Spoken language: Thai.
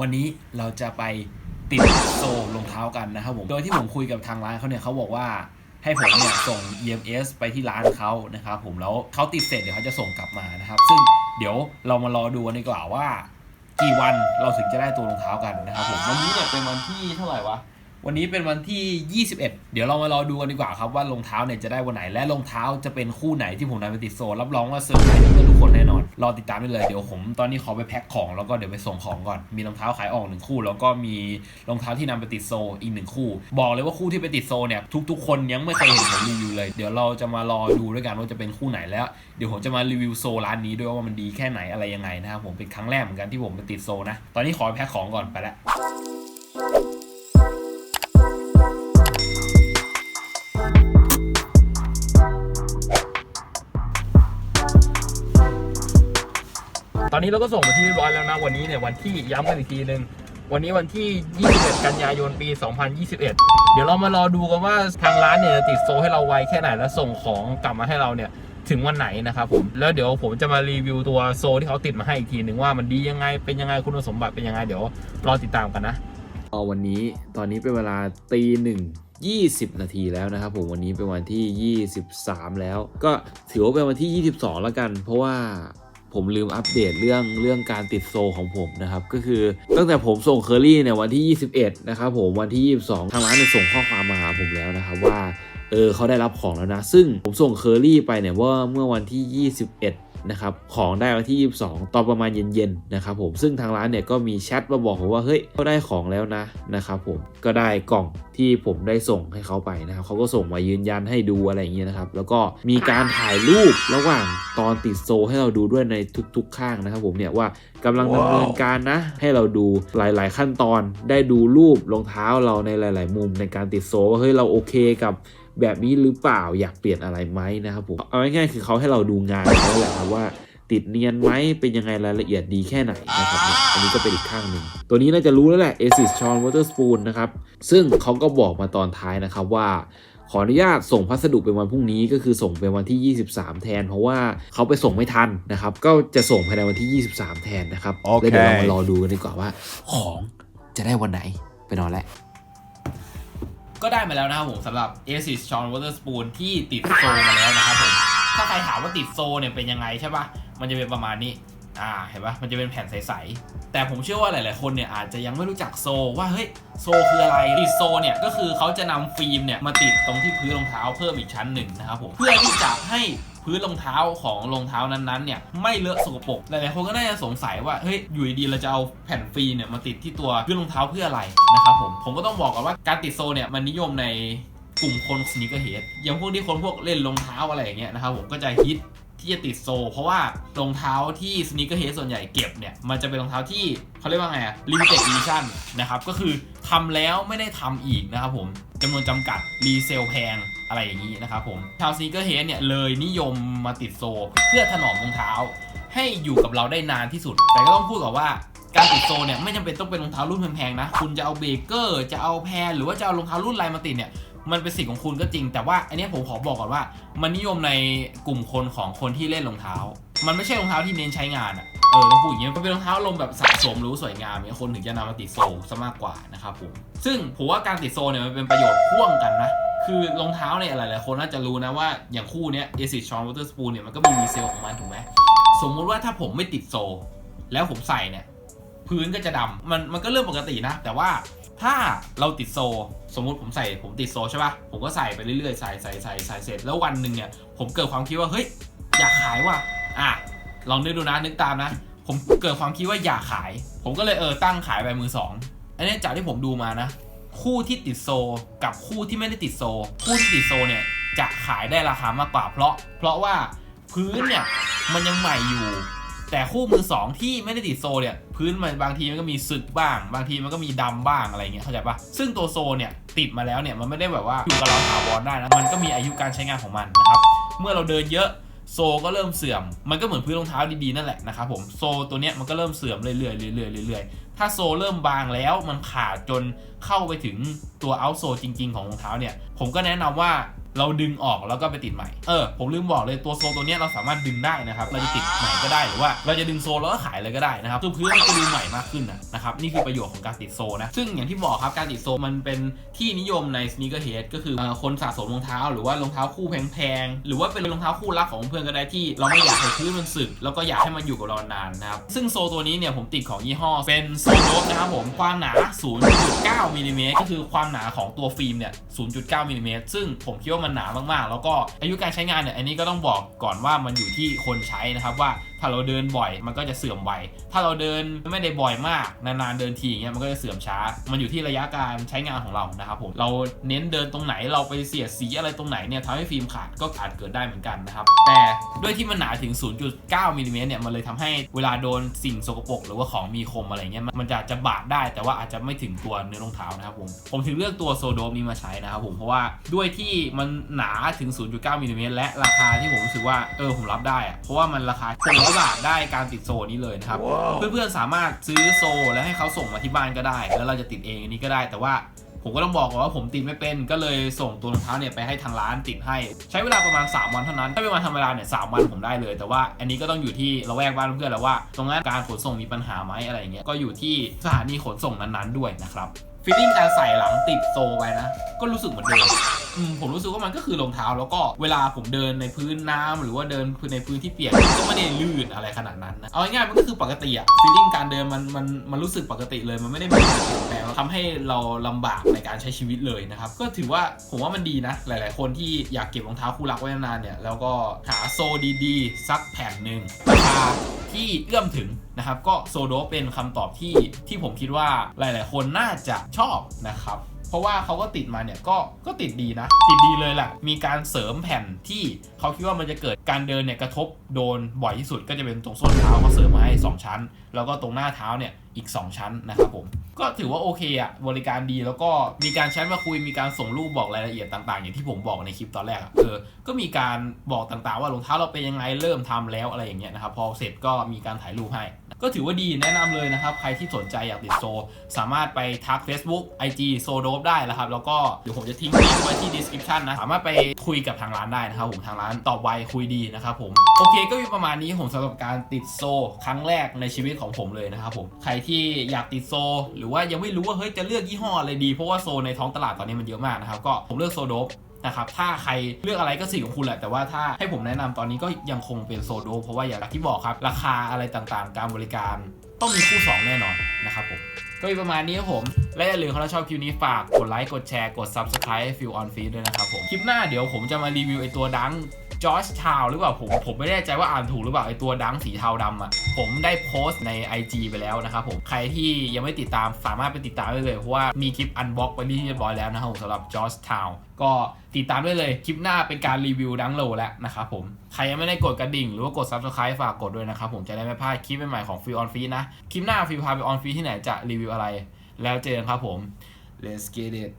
วันนี้เราจะไปติดโซ่รองเท้ากันนะครับผมโดยที่ผมคุยกับทางร้านเขาเนี่ยเขาบอกว่าให้ผมเนี่ยส่ง EMS ไปที่ร้านเขานะครับผมแล้วเขาติดเสร็จเดี๋ยวเขาจะส่งกลับมานะครับ ซึ่งเดี๋ยวเรามารอดูกันดีกว่าว่า กี่วันเราถึงจะได้ตัวรองเท้ากันนะครับผมวันนี้เนี่ยเป็นวันที่เท่าไหร่วะ วันนี้เป็นวันที่ 21 เดี๋ยวเรามารอดูกันดีกว่าครับว่ารองเท้าเนี่ยจะได้วันไหน และรองเท้าจะเป็นคู่ไหนที่ผมนำไปติดโซลรับรองว่าเซอร์ไพรส์เพื่อนทุกคนแน่นอน รอติดตามได้เลย เดี๋ยวผมตอนนี้ขอไปแพ็คของแล้วก็เดี๋ยวไปส่งของก่อน มีรองเท้าขายออกหนึ่งคู่ แล้วก็มีรองเท้าที่นำไปติดโซลอีกหนึ่งคู่ บอกเลยว่าคู่ที่ไปติดโซลเนี่ยทุกๆ คนยังไม่เคยเห็นผมรีวิวเลย เดี๋ยวเราจะมารอดูด้วยกันว่าจะเป็นคู่ไหนแล้ว เดี๋ยวผมจะมารีวิวโซลร้านนี้ด้วยว่ามันดีแค่ไหนอะไรยังไงนะครับผมเป็นครั้งแรกเหมือนกันที่ผมไปติดโซนะ ตอนนี้ขอไปแพ็คของก่อนไปแล้ว นนี้เราก็ส่งมาที่เรียบร้อยแล้วนะวันนี้เนี่ยวันที่ย้ำกันอีกทีหนึ่งวันนี้วันที่ 21 กันยายน ปี 2021 เดี๋ยวเรามารอดูกันว่าทางร้านเนี่ยจะติดโซให้เราไวแค่ไหนแล้วส่งของกลับมาให้เราเนี่ยถึงวันไหนนะครับผม แล้วเดี๋ยวผมจะมารีวิวตัวโซที่เขาติดมาให้อีกทีหนึ่งว่ามันดียังไง เป็นยังไง คุณสมบัติเป็นยังไง เดี๋ยวรอติดตามกันนะวันนี้ตอนนี้เป็นเวลาตีหนึ่ง20 นาทีแล้วนะครับผมวันนี้เป็นวันที่ 23 แล้ว ก็ถือว่าเป็นวันที่ 22 แล้วกัน เพราะว่า ผมลืมอัปเดตเรื่องเรื่องการติดโซของผมนะครับ ก็คือตั้งแต่ผมส่งเคอรี่เนี่ยวันที่ 21 นะครับผมวันที่ 22 ทางร้านเนี่ยส่งข้อความมาหาผมแล้วนะครับว่าเออเขาได้รับของแล้วนะ ซึ่งผมส่งเคอรี่ไปเนี่ยว่าเมื่อวันที่ 21 นะครับของได้วันที่ 22 ตอนประมาณเย็นๆนะครับผมซึ่งทางร้านเนี่ยก็มีแชทมาบอกผมว่าเฮ้ยเขาได้ของแล้วนะนะครับผมก็ได้กล่องที่ผมได้ส่งให้เขาไปนะครับเขาก็ส่งมายืนยันให้ดูอะไรอย่างเงี้ยนะครับแล้วก็มีการถ่ายรูประหว่างตอนติดโซให้เราดูด้วยในทุก ๆ ข้างนะครับผมเนี่ยว่ากำลังดำเนินการนะ ให้เราดูหลาย ๆ ขั้นตอนได้ดูรูปรองเท้าเราในหลาย ๆ มุมในการติดโซว่าเฮ้ยเราโอเคกับ แบบนี้หรือเปล่าอยากเปลี่ยนอะไรไหมนะครับผมเอาง่ายๆคือเขาให้เราดูงานเขาแหละครับว่าติดเนียนไหมเป็นยังไงรายละเอียดดีแค่ไหนนะครับเนี่ยอันนี้ก็เป็นอีกข้างหนึ่ง ตัวนี้น่าจะรู้แล้วแหละ Asus Sean Waterspoon นะครับ ซึ่งเขาก็บอกมาตอนท้ายนะครับว่า ขออนุญาตส่งพัสดุเป็นวันพรุ่งนี้ก็คือส่งเป็นวันที่ 23 แทน เพราะว่าเขาไปส่งไม่ทันนะครับ ก็จะส่งภายในวันที่ 23 แทนนะครับโอเคแล้วเดี๋ยวเรามารอดูกันดีกว่าว่าของจะได้วันไหนไปนอนแล้ว ก็ได้มาแล้วนะครับผมสำหรับ Asus Sean Waterspoon ที่ติดโซมาแล้วนะครับผม ถ้าใครถามว่าติดโซเนี่ยเป็นยังไงใช่ปะมันจะเป็นประมาณนี้ อ่าเห็นปะมันจะเป็นแผ่นใสๆแต่ผมเชื่อว่าหลาย ๆ คนเนี่ยอาจจะยังไม่รู้จักโซว่าเฮ้ยโซคืออะไรติดโซเนี่ยก็คือเขาจะนำฟิล์มเนี่ยมาติดตรงที่พื้นรองเท้าเพิ่มอีกชั้นหนึ่งนะครับผมเพื่อที่จะให้พื้นรองเท้าของรองเท้านั้นๆเนี่ยไม่เลอะสกปรกหลายๆคนก็น่าจะสงสัยว่าเฮ้ยอยู่ดีๆเราจะเอาแผ่นฟิล์มเนี่ยมาติดที่ตัวพื้นรองเท้าเพื่ออะไรนะครับผมผมก็ต้องบอกก่อนว่าการติดโซเนี่ยมันนิยมในกลุ่มคนสนิเกอร์เฮดอย่างพวกที่คนพวกเล่นรองเท้าอะไรอย่างเงี้ยนะครับผมก็จะฮิต ที่จะติดโซ เพราะว่ารองเท้าที่สนิเกอร์เฮดส่วนใหญ่เก็บเนี่ย มันจะเป็นรองเท้าที่เขาเรียกว่าไงอะ limited edition นะครับ ก็คือทำแล้วไม่ได้ทำอีกนะครับผมจำนวนจำกัดรีเซลแพงอะไรอย่างนี้นะครับผมชาวสนิเกอร์เฮดเนี่ยเลยนิยมมาติดโซ เพื่อถนอมรองเท้า ให้อยู่กับเราได้นานที่สุด แต่ก็ต้องพูดก่อนว่าการติดโซเนี่ยไม่จำเป็นต้องเป็นรองเท้ารุ่นแพงๆนะ คุณจะเอาเบเกอร์ จะเอาแพรหรือว่าจะเอารองเท้ารุ่นอะไรมาติดเนี่ย มันเป็นสิทธิ์ของคุณก็จริง แต่ว่าอันนี้ผมขอบอกก่อนว่า มันนิยมในกลุ่มคนของคนที่เล่นรองเท้า มันไม่ใช่รองเท้าที่เน้นใช้งานอะเออต้องพูดอย่างเงี้ยมันเป็นรองเท้าลมแบบสะสมหรือสวยงามเนี่ยคนถึงจะนำมาติดโซลซะมากกว่านะครับผมซึ่งผมว่าการติดโซลเนี่ยมันเป็นประโยชน์พ่วงกันนะคือรองเท้าเนี่ยหลายๆคนน่าจะรู้นะว่าอย่างคู่เนี้ย Asics Sean Waterspoon เนี่ยมันก็มีรีเซลของมันถูกไหมสมมุติว่าถ้าผมไม่ติดโซลแล้วผมใส่เนี่ย พื้นก็จะดำมันมันก็เรื่องปกตินะ แต่ว่า ถ้าเราติดโซ สมมุติผมใส่ผมติดโซใช่ปะผมก็ใส่ไปเรื่อยๆ ใส่ใส่ใส่ใส่เสร็จ แล้ววันหนึ่งเนี่ย ผมเกิดความคิดว่า เฮ้ย อยากขายว่ะ อะ ลองนึกดูนะ นึกตามนะ ผมเกิดความคิดว่าอยากขาย ผมก็เลยเออตั้งขายไปมือสอง อันนี้จากที่ผมดูมานะ คู่ที่ติดโซ กับคู่ที่ไม่ได้ติดโซ คู่ที่ติดโซเนี่ยจะขายได้ราคามากกว่า เพราะ เพราะว่าพื้นเนี่ยมันยังใหม่อยู่ แต่คู่มือสองที่ไม่ได้ติดโซเนี่ย พื้นมันบางทีมันก็มีสึกบ้าง บางทีมันก็มีดำบ้างอะไรเงี้ยเข้าใจปะซึ่งตัวโซเนี่ยติดมาแล้วเนี่ยมันไม่ได้แบบว่าอยู่กับเราถาวรได้นะมันก็มีอายุการใช้งานของมันนะครับเมื่อเราเดินเยอะโซก็เริ่มเสื่อม มันก็เหมือนพื้นรองเท้าดีๆนั่นแหละนะครับผม โซตัวเนี้ยมันก็เริ่มเสื่อมเรื่อยๆเรื่อยๆเรื่อยๆ ถ้าโซเริ่มบางแล้วมันขาดจนเข้าไปถึงตัวเอาโซจริง ๆ ของรองเท้าเนี่ย ผมก็แนะนำว่า เราดึงออกแล้วก็ไปติดใหม่ เออ ผมลืมบอกเลยตัวโซตัวนี้เราสามารถดึงได้นะครับ เราจะติดใหม่ก็ได้หรือว่า เราจะดึงโซแล้วก็ขายเลยก็ได้นะครับตัวพื้นมันจะดูใหม่มากขึ้นนะครับ นี่คือประโยชน์ของการติดโซนะ ซึ่งอย่างที่บอกครับ การติดโซมันเป็นที่นิยมในสน e เกอร์เฮดก็คือคนสะสมรองเท้า หรือว่ารองเท้าคู่แพงๆ หรือว่าเป็นรองเท้าคู่รักของเพื่อนก็ได้ที่ เราไม่อยากให้พื้นมันสึก แล้วก็อยากให้มันอยู่กับเรานานนะครับ ซึ่งโซตัวนี้เนี่ยผมติดของยี่ห้อเป็นโซโดนะครับผม ความหนา 0.9มิลลิเมตรก็คือความหนาของตัวฟิล์มเนี่ย 0.9มิลลิเมตรซึ่งผมคิดว่ามันหนามากๆ แล้วก็อายุการใช้งานเนี่ยอันนี้ก็ต้องบอกก่อนว่ามันอยู่ที่คนใช้นะครับว่า ถ้าเราเดินบ่อยมันก็จะเสื่อมไว ถ้าเราเดินไม่ได้บ่อยมากนานๆเดินทีอย่างเงี้ยมันก็จะเสื่อมช้า มันอยู่ที่ระยะการใช้งานของเรานะครับผม เราเน้นเดินตรงไหนเราไปเสียดสีอะไรตรงไหนเนี่ยทำให้ฟิล์มขาดก็อาจเกิดได้เหมือนกันนะครับ แต่ด้วยที่มันหนาถึง 0.9มิลลิเมตรเนี่ยมันเลยทำให้เวลาโดนสิ่งสกปรกหรือว่าของมีคมอะไรเงี้ยมันมันจะจะบาดได้แต่ว่าอาจจะไม่ถึงตัวเนื้อรองเท้านะครับผมผมถึงเลือกตัวโซโดมนี้มาใช้นะครับผมเพราะว่าด้วยที่มันหนาถึง 0.9มิลลิเมตรและราคาที่ผมรู้สึกว่าเออผมรับได้อะเพราะว่ามันราคา600บาทได้การติดโซนี้เลยนะครับ เพื่อนๆสามารถซื้อโซแล้วให้เขาส่งมาที่บ้านก็ได้ แล้วเราจะติดเองอันนี้ก็ได้ แต่ว่าผมก็ต้องบอกก่อนว่าผมติดไม่เป็นก็เลยส่งตัวรองเท้าเนี่ยไปให้ทางร้านติดให้ ใช้เวลาประมาณ 3 วันเท่านั้น ถ้าเป็นวันธรรมดาเนี่ยสวันผมได้เลย แต่ว่าอันนี้ก็ต้องอยู่ที่เราแวกบ้านเพื่อนแล้วว่า ตรงนั้นการขนส่งมีปัญหาไหมอะไรอย่างเงี้ยก็อยู่ที่สถานีขนส่งนั้นๆด้วยนะครับ ฟีลลิ่งการใส่หลังติดโซไปนะ ก็รู้สึกเหมือนเดิมผมรู้สึกว่ามันก็คือรองเท้า แล้วก็เวลาผมเดินในพื้นน้ำหรือว่าเดินในพื้นที่เปียกก็ไม่ได้ลื่นอะไรขนาดนั้นนะเอาง่ายๆมันก็คือปกติอะฟีลลิ่งการเดินมันมันมันรู้สึกปกติเลยมันไม่ได้มีอะไรเปลี่ยนแปลงทำให้เราลำบากในการใช้ชีวิตเลยนะครับก็ถือว่าผมว่ามันดีนะ หลาย ๆ คนที่อยากเก็บรองเท้าคู่รักไว้นานๆเนี่ยแล้วก็หา โซดีๆ สักแผ่นหนึ่งราคาที่เอื้อมถึงนะครับ ก็โซโดเป็นคำตอบที่ที่ผมคิดว่าหลายๆ คนน่าจะชอบนะครับเพราะว่าเขาก็ติดมาเนี่ยก็ก็ติดดีนะ ติดดีเลยแหละมีการเสริมแผ่นที่เขาคิดว่ามันจะเกิดการเดินเนี่ยกระทบโดนบ่อยที่สุดก็จะเป็นตรงส้นเท้าเขาเสริมมาให้ 2 ชั้น แล้วก็ตรงหน้าเท้าเนี่ย อีก 2 ชั้นนะครับผม ก็ถือว่าโอเคอะบริการดีแล้วก็มีการแชทมาคุยมีการส่งรูปบอกรายละเอียดต่างๆ อย่างที่ผมบอกในคลิปตอนแรกอะเออก็มีการบอกต่างๆ ว่ารองเท้าเราเป็นยังไงเริ่มทำแล้วอะไรอย่างเงี้ยนะครับพอเสร็จก็มีการถ่ายรูปให้ ก็ถือว่าดีแนะนำเลยนะครับ ใครที่สนใจอยากติดโซ สามารถไปทัก Facebook IG โซโดบได้แล้วครับ แล้วก็เดี๋ยวผมจะทิ้งลิงก์ไว้ที่ description นะสามารถไปคุยกับทางร้านได้นะครับผมทางร้านตอบไวคุยดีนะครับผมโอเคก็มีประมาณนี้ผมสำหรับการติดโซ ครั้งแรกในชีวิตของผมเลยนะครับผมใครที่อยากติดโซ หรือว่ายังไม่รู้ว่าเฮ้ยจะเลือกยี่ห้ออะไรดี เพราะว่าโซในท้องตลาดตอนนี้มันเยอะมากนะครับ ก็ผมเลือกโซโดบนะครับถ้าใครเลือกอะไรก็สิ่งของคุณแหละแต่ว่าถ้าให้ผมแนะนำตอนนี้ก็ยังคงเป็นโซโด เพราะว่าอย่างที่บอกครับ ราคาอะไรต่างๆ การบริการต้องมีคู่ 2 แน่นอนนะครับผมก็มีประมาณนี้ครับผม และอย่าลืมถ้าชอบคลิปนี้ฝากกดไลค์กดแชร์กด Subscribe ฟิลออนฟีดด้วยนะครับผม คลิปหน้าเดี๋ยวผมจะมารีวิวไอตัวดัง จอร์จทาวหรือเปล่าผมผมไม่แน่ใจว่าอ่านถูกหรือเปล่าไอตัวดังสีเทาดำอะผมได้โพสต์ใน IG ไปแล้วนะครับผมใครที่ยังไม่ติดตามสามารถไปติดตามได้เลยเพราะว่ามีคลิปอันบ็อกไปที่เรียบร้อยแล้วนะครับผมสำหรับจอร์จทาวก็ติดตามได้เลยคลิปหน้าเป็นการรีวิวดังโลแล้วนะครับผมใครยังไม่ได้กดกระดิ่ง หรือว่ากด Subscribe ฝากกดด้วยนะครับผมจะได้ไม่พลาดคลิปใหม่ๆของฟิลออนฟีนะคลิปหน้าฟิลพาไปออนฟีที่ไหนจะรีวิวอะไร แล้วเจอกันครับผม let's get it